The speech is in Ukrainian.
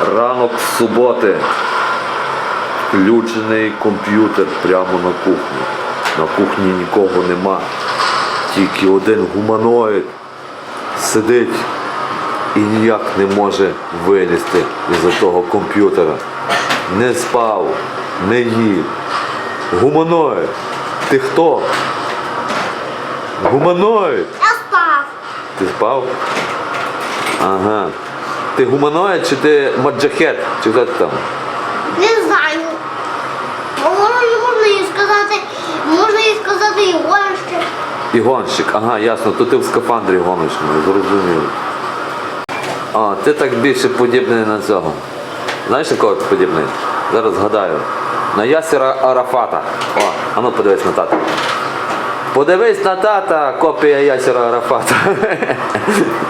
Ранок суботи. Включений комп'ютер прямо на кухні. На кухні нікого нема. Тільки один гуманоїд сидить і ніяк не може вилізти із того комп'ютера. Не спав, не їв. Гуманоїд, ти хто? Гуманоїд. Я спав. Ти спав? Ага. Ти гуманоїд чи ти маджахет? Чи хто ти там? Не знаю. Можна, можна їй сказати, можна їй сказати і гонщик. І гонщик, ага, ясно, то ти в скафандрі гоночному, зрозуміло. А, ти так більше подібний на цього. Знаєш, на кого ти подібний? Зараз згадаю. На Ясера Арафата. О, а ну подивись на тата. Подивись на тата, копія Ясера Арафата.